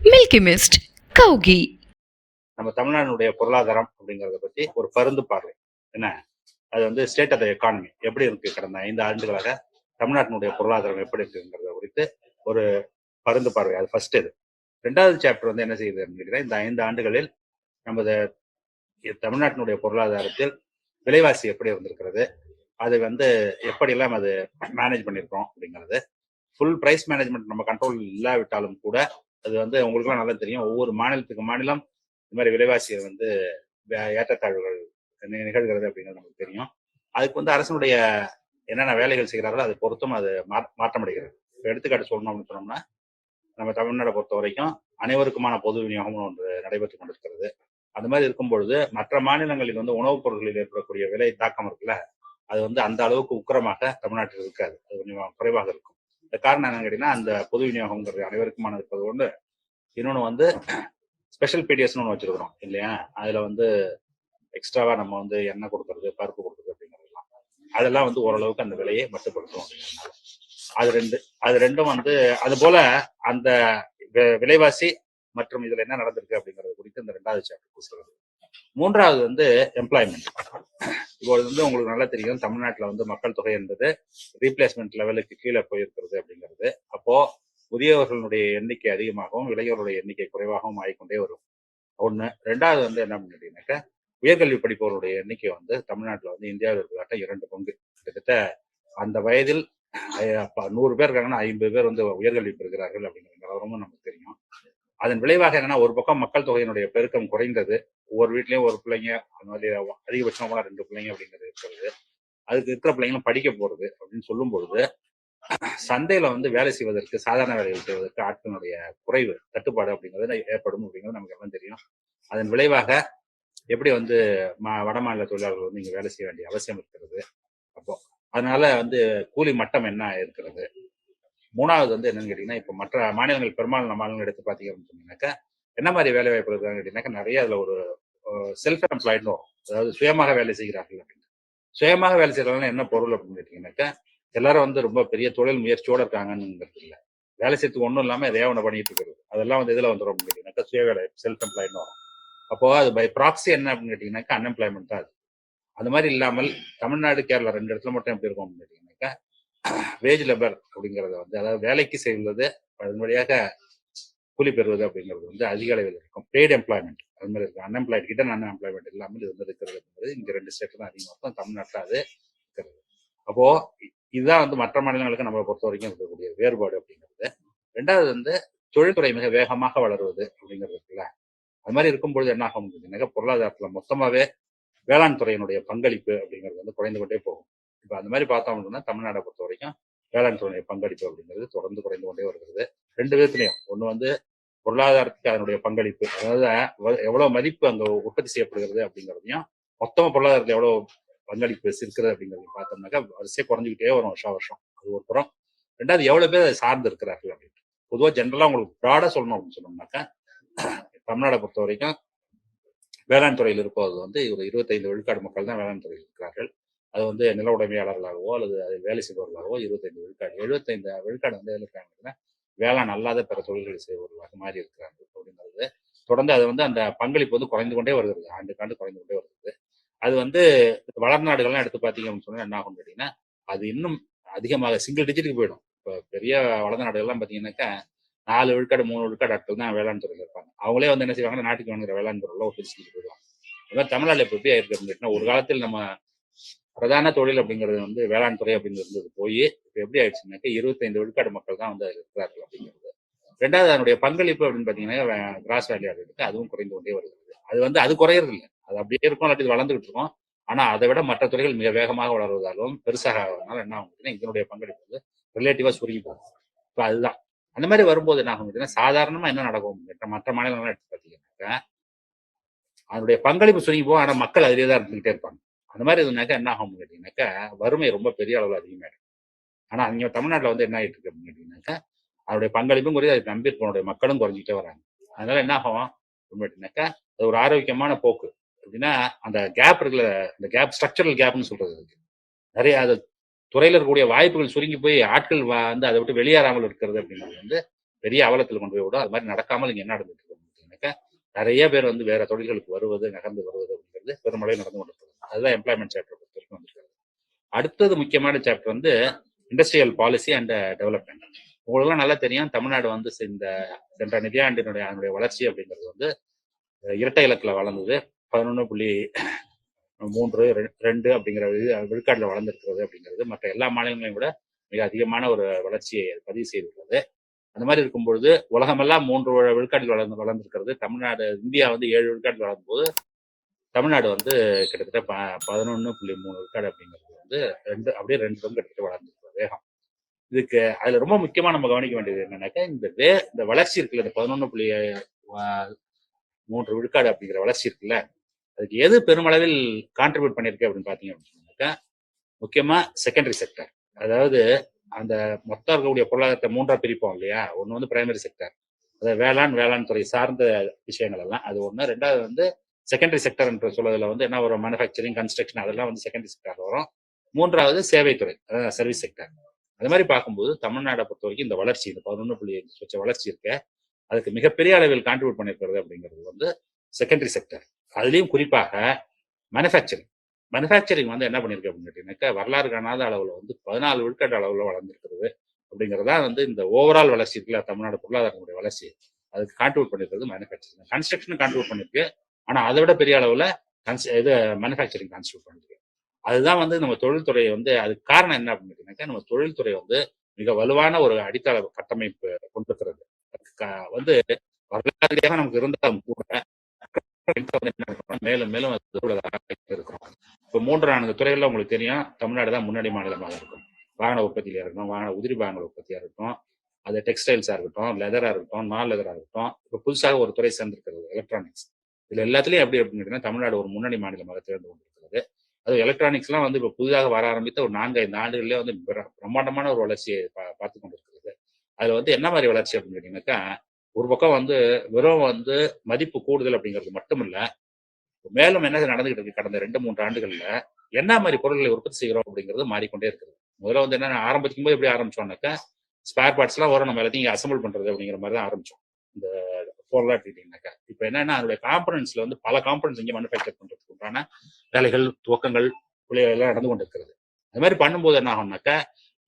Milky mist கௌகி நம்ம தமிழ்நாட்டினுடைய பொருளாதாரம் அப்படிங்கறத பத்தி ஒரு பருந்து பார்வை. என்ன? அது வந்து ஸ்டேட் ஆஃப் த எக்கானமி எப்படி இருக்கு? கடந்த ஐந்து ஆண்டுகளாக தமிழ்நாட்டினுடைய பொருளாதாரம் எப்படி இருக்குங்கிறத குறித்து ஒரு பருந்து பார்வை. அது ஃபர்ஸ்ட் இது. ரெண்டாவது சாப்டர் வந்து என்ன செய்யுது அப்படின்னு இந்த ஐந்து ஆண்டுகளில் நமது தமிழ்நாட்டினுடைய பொருளாதாரத்தில் விலைவாசி எப்படி இருந்திருக்கிறது அது வந்து எப்படியெல்லாம் அது மேனேஜ் பண்ணியிருக்கோம் அப்படிங்கிறது. ஃபுல் ப்ரைஸ் மேனேஜ்மெண்ட் நம்ம கண்ட்ரோல் இல்லாவிட்டாலும் கூட அது வந்து உங்களுக்குலாம் நல்லா தெரியும். ஒவ்வொரு மாநிலத்துக்கு மாநிலம் இந்த மாதிரி விலைவாசியை வந்து வே- ஏற்றத்தாழ்வுகள் நி- நிகழ்கிறது அப்படிங்கிறது நமக்கு தெரியும். அதுக்கு வந்து அரசனுடைய என்னென்ன வேலைகள் செய்கிறார்களோ அது பொறுத்தும் அது மாற்றமடைகிறது. இப்போ எடுத்துக்காட்டு சொல்லணும் அப்படின்னு சொன்னோம்னா நம்ம தமிழ்நாடை பொறுத்த வரைக்கும் அனைவருக்குமான பொது விநியோகம் ஒன்று நடைபெற்று கொண்டிருக்கிறது. அந்த மாதிரி இருக்கும் பொழுது மற்ற மாநிலங்களில் வந்து உணவுப் பொருட்களில் ஏற்படக்கூடிய விலை தாக்கம் இருக்குல்ல அது வந்து அந்த அளவுக்கு உக்கிரமாக தமிழ்நாட்டில் இருக்காது. அது கொஞ்சம் குறைவாக இருக்கும். இந்த காரணம் என்னன்னு கேட்டீங்கன்னா அந்த பொது விநியோகம்ங்கிறது அனைவருக்குமானது இருப்பது ஒன்று இன்னொன்று வந்து ஸ்பெஷல் பிடிஎஸ்னு ஒன்று வச்சிருக்கிறோம் இல்லையா? அதுல வந்து எக்ஸ்ட்ராவா நம்ம வந்து எண்ணெய் கொடுக்கறது பருப்பு கொடுக்கறது அப்படிங்கிறதெல்லாம். அதெல்லாம் வந்து ஓரளவுக்கு அந்த விலையை மட்டுப்படுத்தும் அப்படிங்கிறதுனால. அது ரெண்டு அது ரெண்டும் வந்து அது போல அந்த விலைவாசி மற்றும் இதுல என்ன நடந்திருக்கு அப்படிங்கறது குறித்து இந்த ரெண்டாவது சாப்டர் சொல்றது மூன்றாவது வந்து எம்ப்ளாய்மெண்ட் இப்போ வந்து உங்களுக்கு நல்லா தெரியும் தமிழ்நாட்டில் வந்து மக்கள் தொகை என்பது ரீப்ளேஸ்மெண்ட் லெவலுக்கு கீழே போயிருக்கிறது அப்படிங்கிறது. அப்போ முதியவர்களுடைய எண்ணிக்கை அதிகமாகவும் இளைஞர்களுடைய எண்ணிக்கை குறைவாகவும் ஆகிக்கொண்டே வரும். ஒன்று ரெண்டாவது வந்து என்ன பண்ணிட்டீங்கன்னாக்கா உயர்கல்வி படிப்பவருடைய எண்ணிக்கை வந்து தமிழ்நாட்டில் வந்து இந்தியாவில் இருக்கிறாட்ட இரண்டு பங்கு. கிட்டத்தட்ட அந்த வயதில் நூறு பேர் இருக்காங்கன்னா ஐம்பது பேர் வந்து உயர்கல்வி பெறுகிறார்கள் அப்படிங்கிற நிலவரமும் நமக்கு தெரியும். அதன் விளைவாக என்னன்னா ஒரு பக்கம் மக்கள் தொகையினுடைய பெருக்கம் குறைந்தது. ஒவ்வொரு வீட்லயும் ஒரு பிள்ளைங்க அந்த மாதிரி அதிகபட்சமா போனா ரெண்டு பிள்ளைங்க அப்படிங்கிறது இருக்கிறது. அதுக்கு இருக்கிற பிள்ளைங்களும் படிக்க போறது அப்படின்னு சொல்லும் பொழுது சந்தையில வந்து வேலை செய்வதற்கு சாதாரண வேலைகள் செய்வதற்கு ஆட்களுடைய குறைவு தட்டுப்பாடு அப்படிங்கிறது ஏற்படும் அப்படிங்கிறது நமக்கு எல்லாம் தெரியும். அதன் விளைவாக எப்படி வந்து மா- வட மாநில தொழிலாளர்கள் வந்து இங்க வேலை செய்ய வேண்டிய அவசியம் இருக்கிறது. அப்போ அதனால வந்து கூலி மட்டம் என்ன இருக்கிறது? மூணாவது வந்து என்னன்னு கேட்டீங்கன்னா இப்போ மற்ற மாநிலங்கள் பெரும்பாலான மாநிலங்கள் எடுத்து பார்த்தீங்க அப்படின்னு சொன்னீங்கன்னாக்கா என்ன மாதிரி வேலை வாய்ப்பு இருக்காங்கன்னு கேட்டீங்கன்னாக்கா நிறைய அதில் ஒரு செல்ஃப் எம்ப்ளாய்டும் அதாவது சுயமாக வேலை செய்கிறார்கள் அப்படின்னு. சுயமாக வேலை செய்யறதுனா என்ன பொருள் அப்படின்னு கேட்டீங்கன்னாக்கா எல்லாரும் வந்து ரொம்ப பெரிய தொழில் முயற்சியோட இருக்காங்கன்னு இல்லை. வேலை செய்யறதுக்கு ஒன்றும் இல்லாமல் எதையோ ஒன்று பண்ணிட்டு இருக்கிறது. அதெல்லாம் வந்து இதில் வந்துடும் அப்படின்னு கேட்டீங்கன்னாக்கா சுய வேலை செல்ஃப் எம்ப்ளாய்டும் வரும். அப்போ அது பை ப்ராக்ஸி என்ன அப்படின்னு கேட்டீங்கன்னாக்கா அன்எம்ப்ளாய்மெண்ட் தான் அது. அந்த மாதிரி இல்லாமல் தமிழ்நாடு கேரளா ரெண்டு இடத்துல மட்டும் எப்படி இருக்கும் அப்படின்னு கேட்டீங்கன்னாக்கா வேஜ் லெபர் அப்படிங்கறத வந்து அதாவது வேலைக்கு செய்வது அதன் வழியாக கூலி பெறுவது அப்படிங்கிறது வந்து அதிக அளவில் இருக்கும். பெய்டு எம்ப்ளாய்மெண்ட் அது மாதிரி இருக்கும். அன்எம்ப்ளாய்ட் கிட்ட அன்எம்ப்ளாய்மெண்ட் இல்லாமல் இது வந்து இருக்கிறது அப்படிங்கிறது இங்க ரெண்டு ஸ்டேட் தான் அதிகமாக இருக்கும். தமிழ்நாட்டில் அது இருக்கிறது. அப்போ இதுதான் வந்து மற்ற மாநிலங்களுக்கு நம்மளை பொறுத்த வரைக்கும் இருக்கக்கூடிய வேறுபாடு அப்படிங்கிறது. ரெண்டாவது வந்து தொழில்துறை மிக வேகமாக வளருவது அப்படிங்கிறது இருக்குல்ல. அது மாதிரி இருக்கும்பொழுது என்ன ஆகும் அப்படின்னாக்கா பொருளாதாரத்தில் மொத்தமாகவே வேளாண் துறையினுடைய பங்களிப்பு அப்படிங்கிறது வந்து குறைந்து கொண்டே போகும். இப்போ அந்த மாதிரி பார்த்தோம் அப்படின்னா தமிழ்நாடை பொறுத்த வரைக்கும் வேளாண் துறையுடைய பங்களிப்பு அப்படிங்கிறது தொடர்ந்து குறைந்து கொண்டே வருகிறது. ரெண்டு விதத்துலையும். ஒன்று வந்து பொருளாதாரத்துக்கு அதனுடைய பங்களிப்பு. அதாவது எவ்வளவு மதிப்பு அங்க உற்பத்தி செய்யப்படுகிறது அப்படிங்கிறதையும் மொத்தம் பொருளாதாரத்துல எவ்வளவு பங்களிப்பு இருக்கிறது அப்படிங்கிறதையும் பார்த்தோம்னாக்கா வரிசையாக குறைஞ்சிக்கிட்டே வரும் வருஷம் வருஷம். அது ஒரு புறம். ரெண்டாவது எவ்வளவு பேர் அதை சார்ந்து இருக்கிறார்கள் அப்படின்ட்டு. பொதுவாக ஜென்ரலா உங்களுக்கு ப்ராடா சொல்லணும் அப்படின்னு சொன்னோம்னாக்கா தமிழ்நாடை பொறுத்த வரைக்கும் வேளாண் துறையில் இருப்பது வந்து ஒரு இருபத்தைந்து விழுக்காடு மக்கள் தான் வேளாண் துறையில் இருக்கிறார்கள். அது வந்து நில உடைமையாளர்களாகவோ அல்லது அது வேலை செய்பவர்களாகவோ இருபத்தைந்து விழுக்காடு எழுபத்தைந்து விழுக்காடு வந்து எதுல இருக்காங்கன்னா வேளாண் அல்லாத பிற தொழில்களை செய்பவர்களாக மாறி இருக்கிறாங்க அப்படிங்கிறது. தொடர்ந்து அது வந்து அந்த பங்களிப்பு வந்து குறைந்து கொண்டே வருகிறது ஆண்டுக்கு ஆண்டு குறைந்து கொண்டே வருகிறது அது வந்து வளர் நாடுகள்லாம் எடுத்து பார்த்தீங்க அப்படின்னு சொன்னால் என்ன ஆகும் கேட்டீங்கன்னா அது இன்னும் அதிகமாக சிங்கிள் டிஜிட்டுக்கு போயிடும். இப்போ பெரிய வளர்ந்த நாடுகள்லாம் பார்த்தீங்கன்னாக்கா நாலு விழுக்காடு மூணு விழுக்காடு ஆட்கள் தான் வேளாண் துறையில் இருப்பாங்க. அவங்களே வந்து என்ன செய்வாங்கன்னா நாட்டுக்கு வேணுங்கிற வேளாண் பொருளை பிரிச்சுட்டு போயிடுவாங்க. இந்த மாதிரி தமிழ்நாட்டில் இப்போ எப்படி ஆயிருக்கு அப்படின்னு கேட்டீங்கன்னா, ஒரு காலத்தில் நம்ம பிரதான தொழில் அப்படிங்கிறது வந்து வேளாண் துறை அப்படிங்கிறது போய் இப்போ எப்படி ஆயிடுச்சுனாக்கா இருபத்தைந்து விழுக்காடு மக்கள் தான் வந்து அதில் இருக்கிறார்கள் அப்படிங்கிறது. ரெண்டாவது அதனுடைய பங்களிப்பு அப்படின்னு பார்த்தீங்கன்னா கிராஸ் வேல்யூ இருக்கு. அதுவும் குறைந்து கொண்டே வருகிறது. அது வந்து அது குறையறது இல்லை அது அப்படியே இருக்கும் இல்லாட்டி வளர்ந்துகிட்டு இருக்கும். ஆனால் அதை விட மற்ற துறைகள் மிக வேகமாக வளர்வதாலும் பெருசாக ஆகிறதுனால என்ன ஆகும் இதனுடைய பங்களிப்பு வந்து ரிலேட்டிவாக சுருங்கி போகும் இப்போ அதுதான். அந்த மாதிரி வரும்போது என்ன ஆகும் சாதாரணமாக என்ன நடக்கும் மற்ற மாநிலங்கள்லாம் எடுத்து பார்த்தீங்கன்னாக்கா அதனுடைய பங்களிப்பு சுருங்கி போகும். ஆனால் மக்கள் அதிலே தான் இருந்துகிட்டே இருப்பாங்க. அந்த மாதிரி இருந்தாக்கா என்ன ஆகும் கேட்டீங்கன்னாக்கா வறுமை ரொம்ப பெரிய அளவில் அதிகமாயிடும். ஆனால் அங்கே தமிழ்நாட்டில் வந்து என்ன ஆகிட்டு இருக்கு அப்படின்னு கேட்டீங்கன்னாக்கா அதனுடைய பங்களிப்பும் குறையுது. அதை நம்பியிருக்கனுடைய மக்களும் குறைஞ்சிட்டே வராங்க. அதனால என்ன ஆகும் அப்படின்னு அது ஒரு ஆரோக்கியமான போக்கு. அப்படின்னா அந்த கேப் இருக்குல்ல அந்த கேப் ஸ்ட்ரக்சரல் கேப்னு சொல்றது இருக்கு நிறைய அது துறையில் இருக்கக்கூடிய வாய்ப்புகள் சுருங்கி போய் ஆட்கள் வந்து அதை விட்டு வெளியேறாமல் இருக்கிறது அப்படிங்கிறது வந்து பெரிய அவலத்தில் கொண்டு போய் விடும். அது மாதிரி நடக்காமல் இங்கே என்ன நடந்துட்டு இருக்கு அப்படின்னாக்கா நிறைய பேர் வந்து வேற தொழில்களுக்கு வருவது நகர்ந்து வருவது அப்படிங்கிறது பெருமளவில் நடந்து கொண்டிருக்கிறது. அதுதான் எம்ப்ளாய்மெண்ட் சாப்டர் பொறுத்த வரைக்கும் அடுத்தது முக்கியமான சாப்டர் வந்து இண்டஸ்ட்ரியல் பாலிசி அண்ட் டெவலப்மெண்ட் உங்களுக்குலாம் நல்லா தெரியும் தமிழ்நாடு வந்து இந்த சென்ற நிதியாண்டினுடைய அதனுடைய வளர்ச்சி அப்படிங்கிறது வந்து இரட்டை இலக்கில் வளர்ந்தது. பதினொன்று புள்ளி மூன்று ரெண்டு அப்படிங்கிற விழுக்காட்டில் வளர்ந்துருக்கிறது அப்படிங்கிறது மற்ற எல்லா மாநிலங்களையும் விட மிக அதிகமான ஒரு வளர்ச்சியை பதிவு செய்துள்ளது. அந்த மாதிரி இருக்கும்பொழுது உலகமெல்லாம் மூன்று விழுக்காட்டில் வளர்ந்து வளர்ந்துருக்கிறது. தமிழ்நாடு இந்தியா வந்து ஏழு விழுக்காட்டில் வளரும்போது தமிழ்நாடு வந்து கிட்டத்தட்ட ப பதினொன்று புள்ளி மூணு விழுக்காடு அப்படிங்கிறது வந்து ரெண்டு அப்படியே ரெண்டு பங்கு கிட்டத்தட்ட வளர்ந்துருக்கு வேகம். இதுக்கு அதுல ரொம்ப முக்கியமா நம்ம கவனிக்க வேண்டியது என்னன்னாக்கா இந்த வே இந்த வளர்ச்சி இருக்குல்ல இந்த பதினொன்று புள்ளி மூன்று விழுக்காடு அப்படிங்கிற வளர்ச்சி இருக்குல்ல அதுக்கு எது பெருமளவில் கான்ட்ரிபியூட் பண்ணியிருக்கு அப்படின்னு பார்த்தீங்க அப்படின்னாக்கா முக்கியமாக செகண்டரி செக்டர் அதாவது அந்த மொத்தம் இருக்கக்கூடிய பொருளாதாரத்தை மூன்றா பிரிப்போம் இல்லையா? ஒன்று வந்து பிரைமரி செக்டர் அதாவது வேளாண் வேளாண் துறை சார்ந்த விஷயங்கள் எல்லாம் அது ஒன்று ரெண்டாவது வந்து செகண்டரி செக்டர் என்று சொல்வதில் வந்து என்ன வரும்? மேனுஃபேக்சரிங் கன்ஸ்ட்ரக்ஷன் அதெல்லாம் வந்து செகண்டரி செக்டர் வரும். மூன்றாவது சேவைத்துறை அதாவது சர்வீஸ் செக்டர் அது மாதிரி பார்க்கும்போது தமிழ்நாடை பொறுத்த வரைக்கும் இந்த வளர்ச்சி இந்த பதினொன்று புள்ளி சொச்ச வளர்ச்சி இருக்க அதுக்கு மிகப்பெரிய அளவில் கான்ட்ரிபியூட் பண்ணியிருக்கிறது அப்படிங்கிறது வந்து செகண்டரி செக்டர் அதுலேயும் குறிப்பாக மேனுஃபேக்சரிங் மேனுஃபேக்சரிங் வந்து என்ன பண்ணியிருக்கு அப்படின்னு கேட்டீங்கன்னாக்கா வரலாறு காணாத அளவில் வந்து பதினாலு விழுக்காட்டு அளவில் வளர்ந்துருக்கிறது அப்படிங்கிறதா வந்து இந்த ஓவரால் வளர்ச்சி இருக்குல்ல தமிழ்நாடு பொருளாதாரத்தினுடைய வளர்ச்சி. அதுக்கு கான்ட்ரிபியூட் பண்ணியிருக்கிறது மேனுஃபேக்சரிங் கன்ஸ்ட்ரக்ஷன் கான்ட்ரிபியூட் பண்ணியிருக்கு. ஆனால் அதை விட பெரிய அளவில் கன்ஸ் இது மேனுஃபேக்சரிங் கான்ஸ்டியூட் பண்ணியிருக்கு அதுதான் வந்து நம்ம தொழில்துறையை வந்து அதுக்கு காரணம் என்ன அப்படின்னு கேட்டீங்கன்னாக்கா நம்ம தொழில்துறை வந்து மிக வலுவான ஒரு அடித்தள கட்டமைப்பு கொண்டிருக்கிறது. அதுக்கு வந்து வரலாறுயாக நமக்கு இருந்தாலும் கூட மேலும் மேலும் இருக்கும். இப்போ மூன்று நான்கு துறைகள்ல உங்களுக்கு தெரியும். தமிழ்நாடு தான் முன்னாடி மாநிலமாக இருக்கும். வாகன உற்பத்தியில இருக்கட்டும் வாகன உதிரி வாகன உற்பத்தியா இருக்கட்டும் அது டெக்ஸ்டைல்ஸா இருக்கட்டும் லெதரா இருக்கட்டும் நான் லெதரா இருக்கட்டும். இப்போ புதுசாக ஒரு துறை சேர்ந்திருக்கிறது எலக்ட்ரானிக்ஸ் இதுல எல்லாத்துலயும் எப்படி அப்படின்னு கேட்டீங்கன்னா தமிழ்நாடு ஒரு முன்னணி மாநிலமாக தேர்ந்து கொண்டிருக்கிறது. அது எலக்ட்ரானிக்ஸ்லாம் வந்து இப்போ புதிதாக வர ஆரம்பித்த ஒரு நான்கு ஐந்து ஆண்டுகளிலே வந்து பிரம்மாண்டமான ஒரு வளர்ச்சியை பா- பார்த்து கொண்டிருக்கிறது. அதுல வந்து என்ன மாதிரி வளர்ச்சி அப்படின்னு கேட்டீங்கன்னாக்கா ஒரு பக்கம் வந்து வெறும் வந்து மதிப்பு கூடுதல் அப்படிங்கிறது மட்டும் இல்லை மேலும் என்ன நடந்துகிட்டு இருக்கு கடந்த ரெண்டு மூன்று ஆண்டுகள்ல என்ன மாதிரி பொருட்களை உற்பத்தி செய்கிறோம் அப்படிங்கிறது மாறிக்கொண்டே இருக்குது. முதல்ல வந்து என்ன ஆரம்பிக்கும் போது எப்படி ஆரம்பிச்சோம்னாக்கா ஸ்பேர் பார்ட்ஸ் எல்லாம் வரும் நம்ம எல்லாத்தையும் அசம்பிள் பண்றது அப்படிங்கிற மாதிரி தான் ஆரம்பிச்சோம். இந்த போன்லாம் எடுத்துக்கிட்டீங்கன்னாக்கா இப்போ என்னன்னா அதனுடைய காம்பனன்ஸ்ல வந்து பல காம்பனன்ஸ் இங்கே மேனுஃபேக்சர் பண்றதுக்கு உண்டான வேலைகள் துவக்கங்கள் பிள்ளைகள் எல்லாம் நடந்து கொண்டிருக்கிறது. அது மாதிரி பண்ணும்போது என்ன ஆகும்னாக்கா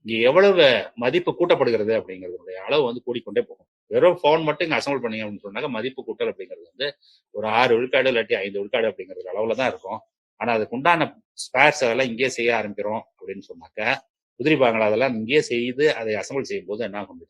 இங்கே எவ்வளவு மதிப்பு கூட்டப்படுகிறது அப்படிங்கிறதுடைய அளவு வந்து கூடிக்கொண்டே போகும். வெறும் ஃபோன் மட்டும் இங்கே அசம்பிள் பண்ணீங்க அப்படின்னு சொன்னாக்க மதிப்பு கூட்டல் அப்படிங்கிறது வந்து ஒரு ஆறு விழுக்காடு இல்லாட்டி ஐந்து விழுக்காடு அப்படிங்கிறது அளவுல தான் இருக்கும். ஆனால் அதுக்கு உண்டான ஸ்பேர்ஸ் அதெல்லாம் இங்கேயே செய்ய ஆரம்பிக்கிறோம் அப்படின்னு சொன்னாக்க உதிரி பாகங்கள் அதெல்லாம் இங்கேயே செய்து அதை அசம்பிள் செய்யும் போது என்ன ஆகும்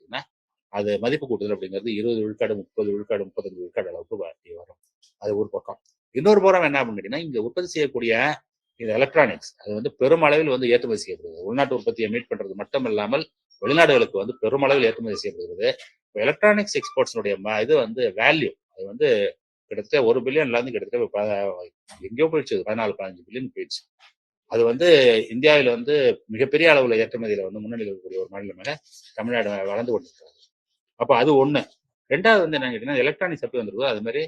அது மதிப்பு கூட்டுதல் அப்படிங்கிறது இருபது விழுக்காடு முப்பது விழுக்காடு முப்பத்தஞ்சு விழுக்காடு அளவுக்கு வ- வரும். அது ஒரு பக்கம். இன்னொரு புறம் என்ன அப்படின்னு கேட்டீங்கன்னா இங்க உற்பத்தி செய்யக்கூடிய இந்த எலக்ட்ரானிக்ஸ் அது வந்து பெருமளவில் வந்து ஏற்றுமதி செய்யப்படுகிறது. உள்நாட்டு உற்பத்தியை மீட் பண்றது மட்டும் இல்லாமல் வெளிநாடுகளுக்கு வந்து பெருமளவில் ஏற்றுமதி செய்யப்படுகிறது. எலக்ட்ரானிக்ஸ் எக்ஸ்போர்ட்ஸ்னுடைய இது வந்து வேல்யூ அது வந்து கிட்டத்தட்ட ஒரு பில்லியன்ல இருந்து கிட்டத்தட்ட எங்கேயோ போயிடுச்சு. பதினாலு பதினஞ்சு பில்லியன் போயிடுச்சு. அது வந்து இந்தியாவில் வந்து மிகப்பெரிய அளவில் ஏற்றுமதியில் வந்து முன்னணியில் இருக்கக்கூடிய ஒரு மாநிலமாக தமிழ்நாடு வளர்ந்து கொண்டிருக்கிறது. அப்போ அது ஒன்று ரெண்டாவது வந்து என்ன கேட்டீங்கன்னா எலக்ட்ரானிக்ஸ் எப்படி வந்திருக்கோ அது மாதிரி